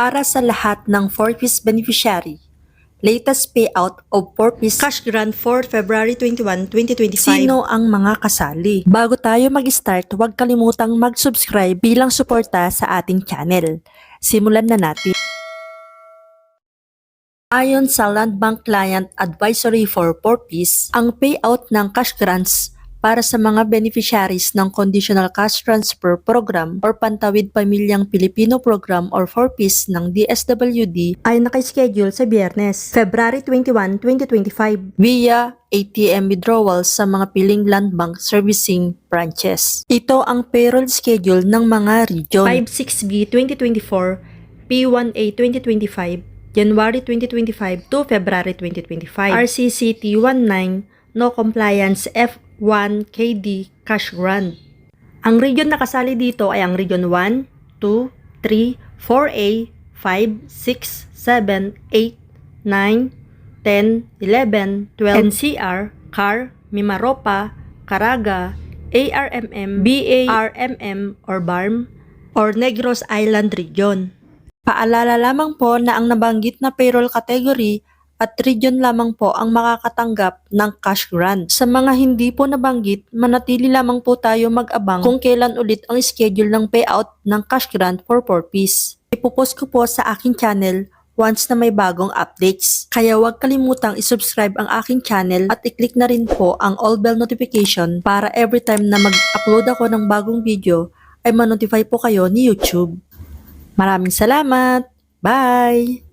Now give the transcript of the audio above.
para sa lahat ng 4-piece beneficiary. Latest payout of 4-piece cash grant for February 21, 2025. Sino ang mga kasali? Bago tayo mag-start, huwag kalimutang mag-subscribe bilang suporta sa ating channel. Simulan na natin. Ayon sa Land Bank Client Advisory for 4-piece, ang payout ng cash grants para sa mga beneficiaries ng Conditional Cash Transfer Program or Pantawid Pamilyang Pilipino Program or 4-piece ng DSWD ay nakaschedule sa Biyernes, February 21, 2025 via ATM withdrawals sa mga piling land bank servicing branches. Ito ang payroll schedule ng mga region. 56B 2024, P1A 2025, January 2025 to February 2025. RCCT 19, No Compliance F1 KD Cash Grant. Ang region na kasali dito ay ang Region 1, 2, 3, 4A, 5, 6, 7, 8, 9, 10, 11, 12, NCR, CAR, Mimaropa, Caraga, ARMM, BARMM or BARM, or Negros Island Region. Paalala lamang po na ang nabanggit na payroll category at region lamang po ang makakatanggap ng cash grant. Sa mga hindi po nabanggit, manatili lamang po tayo mag-abang kung kailan ulit ang schedule ng payout ng cash grant for 4-piece. Ipopost ko po sa aking channel once na may bagong updates. Kaya huwag kalimutang isubscribe ang aking channel at i-click na rin po ang all bell notification para every time na mag-upload ako ng bagong video ay manotify po kayo ni YouTube. Maraming salamat! Bye!